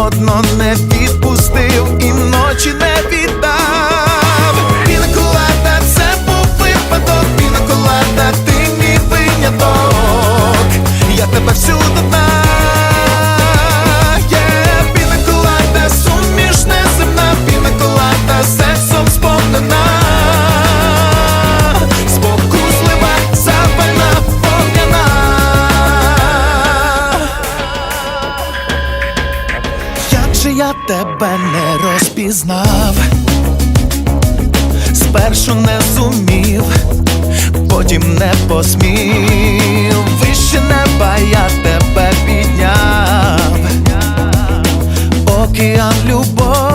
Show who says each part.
Speaker 1: одно не відпустив Же я тебе не розпізнав, спершу не зумів, потім не посмів, вище неба я тебе підняв, океан любові